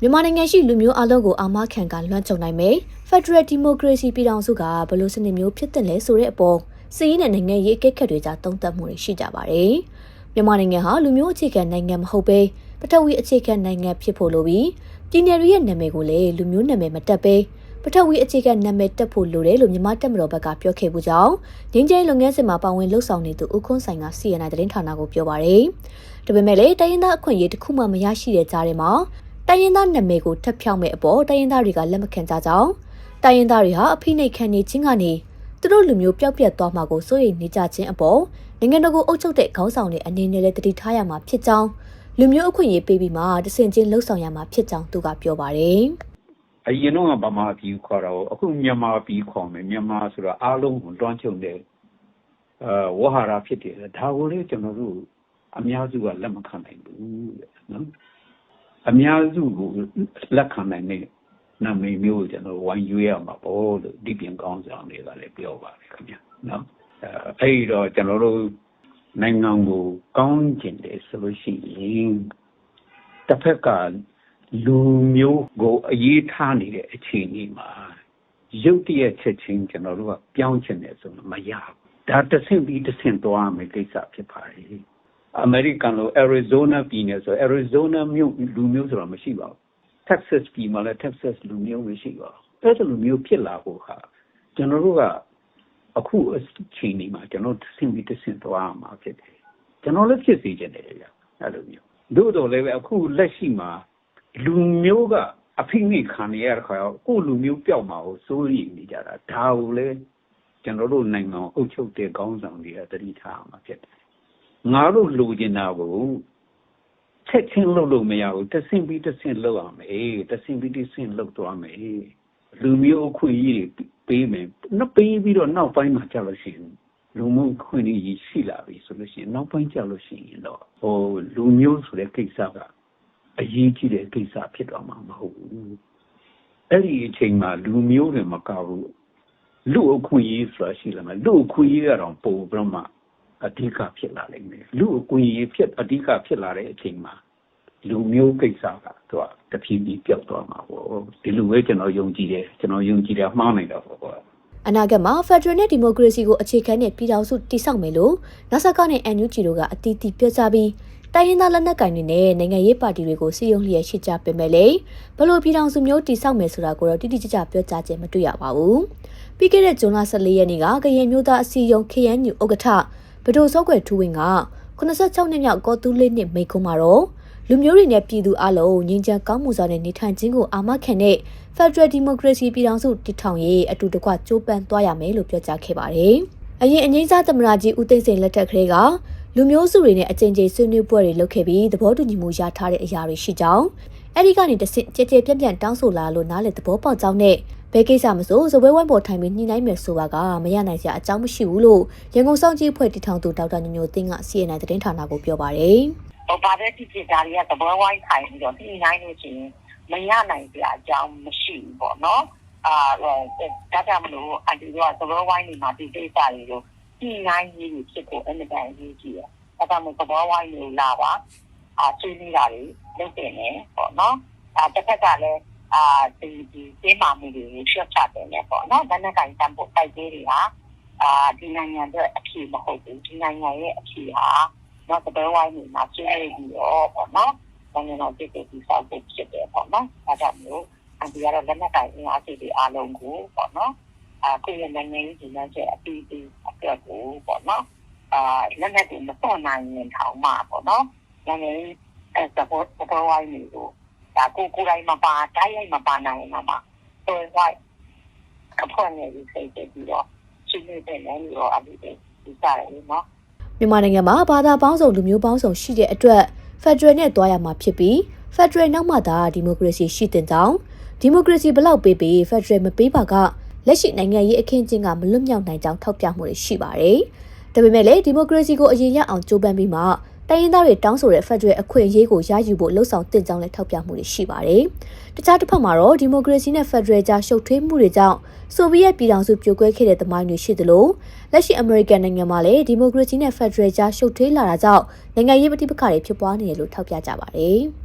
မြန်မာနိုင်ငံရှိလူမျိုးအလုံးကိုအာမခံကလွှမ်းခြုံနိုင်မယ် Federal Democracy ပြည်ထောင်စုကဘယ်လိုစနစ်မျိုးဖြစ်တဲ့လဲဆိုတဲ့အပေါ်စီးရီးနဲ့နိုင်ငံရေးအကဲခတ်တွေကြားတုံ့တက်မှုတွေရှိကြပါတယ်။မြန်မာနိုင်ငံဟာလူမျိုးအခြေခံနိုင်ငံမဟုတ်ဘဲပထဝီအခြေခံနိုင်ငံဖြစ်ဖို့လိုပြီးပြည်내တွေရဲ့နာမည်ကိုလည်းလူမျိုးနာမည်မတက်ဘဲပထဝီအခြေခံနာမည်တက်ဖို့လိုတယ်လို့မြန်မာတက်မတော်ဘက်ကပြောခဲ့မှုကြောင့်ငင်းကျင်းလုပ်ငန်းစဉ်မှာပါဝင်လှုပ်ဆောင်နေသူဦးခွန်းဆိုင်က CNN သတင်းဌာနကိုပြောပါရယ်။ဒါပေမဲ့လည်းတိုင်းရင်းသားအခွင့်အရေးတစ်ခုမှမရရှိတဲ့ကြားထဲမှာ တိုင်းရင်းသားနာမည်ကိုထပ်ဖြောင်းမဲ့အပေါ်တိုင်းရင်းသားတွေကလက်မခံကြကြောင်းတိုင်းရင်းသားတွေဟာအဖိနှိတ်ခံနေခြင်းကနေသူတို့လူမျိုးပျောက်ပြတ်သွားမှာကိုစိုးရိမ်နေကြခြင်းအပေါ်နိုင်ငံတော်ကိုအုပ်ချုပ်တဲ့ခေါင်းဆောင်တွေအနေနဲ့လည်းတတိထားရမှာဖြစ်ကြောင်းလူမျိုးအခွင့်အရေးပေးပြီးမှတဆင်ချင်းလှုပ်ဆောင်ရမှာဖြစ်ကြောင်းသူကပြောပါတယ်။အရင်တော့ဗမာပြည်ခေါ်တာကိုအခုမြန်မာပြည်ခေါ်မယ်မြန်မာဆိုတာအားလုံးကိုတွန်းချုပ်တဲ့အဲဝဟာရဖြစ်တယ်ဒါကိုလေကျွန်တော်တို့အများစုကလက်မခံနိုင်ဘူးတဲ့နော် အများစုကိုလက်ခံနိုင်တဲ့နာမည်မျိုးကိုကျွန်တော်ဝိုင်းရွေးရမှာပေါ့လို့ဒီပြင်ကောင်းဆောင်တွေကလည်းပြောပါတယ်ခင်ဗျနော်အဲအဲ့တော့ကျွန်တော်တို့နိုင်ငံကိုကောင်းကျင်တယ်ဆိုလို့ရှိရင်တစ်ဖက်ကလူမျိုးကိုအရေးထားနေတဲ့အခြေအနေမှာရုပ်တရက်ချက်ချင်းကျွန်တော်တို့ကပြောင်းချင်တယ်ဆိုတော့မရဘူးဒါတဆင့်ပြီးတဆင့်သွားမယ်ကိစ္စဖြစ်ပါတယ် အမေရိကန်လို Arizona ပြည်နယ်ဆို Arizona မြို့လူမျိုးဆိုတာမရှိပါဘူး Texas ပြည်မှာလည်း Texas လူမျိုးမရှိပါဘူးအဲ့လိုလူမျိုးဖြစ်လာဖို့ဟာကျွန်တော်တို့ကအခုအချိန်ဒီမှာကျွန်တော်တဆင့်ပြီးတဆင့်သွားမှာဖြစ်တယ်ကျွန်တော်လည်းဖြစ်စေချင်တယ်ဗျအဲ့လိုမျိုးတို့တော့လည်းအခုလက်ရှိမှာလူမျိုးကအဖိနှိခံရတဲ့ခါကိုလူမျိုးပျောက်မှာကိုစိုးရိမ်နေကြတာဒါကိုလည်းကျွန်တော်တို့နိုင်ငံအုပ်ချုပ်တဲ့ခေါင်းဆောင်တွေကတတိထားမှာဖြစ်တယ် ငါတို့လူကျင်တာကိုချက်ချင်းလုပ်လို့မရဘူးတဆင့်ပြီးတဆင့်လုပ်ရမယ်တဆင့်ပြီးတဆင့်လုပ်သွားမယ်လူမျိုးအခွင့်အရေးတွေပေးမယ်နောက်ပေးပြီးတော့နောက်ပိုင်းမှာကြာလို့ရှိရင်လူမှုခွင့်အရေးရှိလာပြီဆိုလို့ရှိရင်နောက်ပိုင်းကြာလို့ရှိရင်တော့ဟိုလူမျိုးဆိုတဲ့ကိစ္စကအရေးကြီးတဲ့ကိစ္စဖြစ်သွားမှာမဟုတ်ဘူးအဲ့ဒီအချိန်မှာလူမျိုးတွေမကဘူးလူအခွင့်အရေးဆိုတာရှိလာမယ်လူအခွင့်အရေးကတော့ပုံပြီးမှ အဓိကဖြစ်လာလိမ့်မယ်လူအခွင့်အရေးဖြစ်အဓိကဖြစ်လာတဲ့အချိန်မှာလူမျိုးကိစ္စကသူကတဖြည်းဖြည်းပျောက်သွားမှာပေါ့ဒီလိုပဲကျွန်တော်ယုံကြည်တယ်ကျွန်တော်ယုံကြည်တယ်မှားနိုင်တော့ပေါ့အနာဂတ်မှာ Federal နဲ့ Democracy ကိုအခြေခံတဲ့ပြည်ထောင်စုတည်ဆောက်မယ်လို့ NASA ကနဲ့ NUG တို့ကအတီးတီပြောကြားပြီးတိုင်းရင်းသားလက်နက်ကိုင်တွေနဲ့နိုင်ငံရေးပါတီတွေကိုစီယုံလျက်ရှိကြပေမဲ့လည်းဘလို့ပြည်ထောင်စုမျိုးတည်ဆောက်မယ်ဆိုတာကိုတော့တိတိကျကျပြောကြားခြင်းမတွေ့ရပါဘူး။ပြီးခဲ့တဲ့ဇွန်လ14ရက်နေ့ကကရင်မျိုးသားအစည်းအရုံး KNU ဥက္ကဋ္ဌ ဗဒိုစောကွယ်ထူးဝင်းက86နှစ်မြောက်ကောတူးလေးနှစ်မိကုံးမှာတော့လူမျိုးတွေနဲ့ပြည်သူအလုံးငြိမ်းချမ်းကောင်းမှုစွာနဲ့နေထိုင်ခြင်းကိုအာမခံတဲ့ Federal Democracy ပြည်ထောင်စုတည်ထောင်ရေးအတူတကွကြိုးပမ်းသွားရမယ်လို့ပြောကြားခဲ့ပါတယ်။အရင်အငိမ့်စားသမ္မတကြီးဦးသိန်းစိန်လက်ထက်ကလေးကလူမျိုးစုတွေနဲ့အကြိမ်ကြိမ်ဆွေးနွေးပွဲတွေလုပ်ခဲ့ပြီးသဘောတူညီမှုရထားတဲ့အရာတွေရှိကြောင်းအဲ့ဒီကနေတဆင့်ကြဲကြဲပြန့်ပြန့်တောင်းဆိုလာလို့နားလေသဘောပေါက်ကြောင်းနဲ့ ဘယ်ကိစ္စမဆိုဇပွဲဝိုင်းပေါ်ထိုင်ပြီးညှိနှိုင်းမယ်ဆိုပါကမရနိုင်စရာအကြောင်းမရှိဘူးလို့ရန်ကုန်စောင့်ကြည့်ဖွဲ့တည်ထောင်သူဒေါက်တာညိုညိုသိန်းက CNN သတင်းဌာနကိုပြောပါတယ်။ဟိုပါတဲ့တိကျတာတွေကသဘောဝိုင်းထိုင်ပြီးတော့ညှိနှိုင်းလို့ရှိရင်မရနိုင်စရာအကြောင်းမရှိဘူးပေါ့နော်။အာဒါကြောင့်မလို့အတူတူကသဘောဝိုင်းတွေမှာဒီကိစ္စတွေကိုညှိနှိုင်းရေးဖြစ်ဖို့အမြဲတမ်းအရေးကြီးတယ်။ဒါကြောင့်မို့သဘောဝိုင်းတွေလာပါအာဆွေးနွေးတာတွေလုပ်တင်နေပေါ့နော်။အာတစ်ဖက်ကလည်း အာဒီဒီစေးမာမှုတွေရှေ့ချတယ်လေပေါ့နော်။ဒါနဲ့ကင်တန်ဖို့တိုက်သေးတွေဟာအာဒီနိုင်ငံအတွက်အဖြေမဟုတ်ဘူးဒီနိုင်ငံရဲ့အဖြေဟာတော့သဘောဝိုင်းနေမှာဆွေးနွေးပြီးတော့ပေါ့နော်။နိုင်ငံတော်ပြည်သူစောင့်ဖို့ဖြစ်တယ်ပေါ့နော်။ဒါကြောင့်မို့အဒီကတော့လက်နက်ကင်အင်အားစုတွေအားလုံးကိုပေါ့နော်။အခုရနိုင်ငံရေးဒီနေ့ကျအပီးပီးအတွက်ကိုပေါ့နော်။အာလက်နက်တွေမတော်နိုင်ရင်ထောင်မှာပေါ့နော်။နိုင်ငံရေးအဲသဘောသဘောဝိုင်းတွေကို ဒါကိုကိုယ်တိုင်မပါတိုင်းရိုက်မပါနိုင်မှာမှာဆိုတော့အဖွင့်နေပြီးစိတ်ပြီးတော့ရှင်းနေတဲ့လည်းရောအပြီးဒီစားရည်နော်မြန်မာနိုင်ငံမှာဘာသာပေါင်းစုံလူမျိုးပေါင်းစုံရှိတဲ့အတွက် Federal နဲ့တွားရမှာဖြစ်ပြီး Federal နောက်မှသာဒီမိုကရေစီရှိတဲ့ကြောင်းဒီမိုကရေစီဘလောက်ပေးပေး Federal မပေးပါကလက်ရှိနိုင်ငံရေးအခင်းကျင်းကမလွတ်မြောက်နိုင်ကြောင်းထောက်ပြမှုတွေရှိပါတယ်။ဒါပေမဲ့လည်းဒီမိုကရေစီကိုအရင်ရအောင်ကြိုးပမ်းပြီးမှ တိုင်းရင်းသားတွေတောင်းဆိုတဲ့ Federal အခွင့်အရေးကိုရယူဖို့လှုံ့ဆော်တင်ကြောင်းလည်းထောက်ပြမှုတွေရှိပါတယ်။တခြားတစ်ဖက်မှာတော့ဒီမိုကရေစီနဲ့ Federal ကြားရှုပ်ထွေးမှုတွေကြောင့်ဆိုဗီယက်ပြည်ထောင်စုပြိုကွဲခဲ့တဲ့သမိုင်းတွေရှိသလိုလက်ရှိအမေရိကန်နိုင်ငံမှာလည်းဒီမိုကရေစီနဲ့ Federal ကြားရှုပ်ထွေးလာတာကြောင့်နိုင်ငံရေးပဋိပက္ခတွေဖြစ်ပွားနေတယ်လို့ထောက်ပြကြပါတယ်။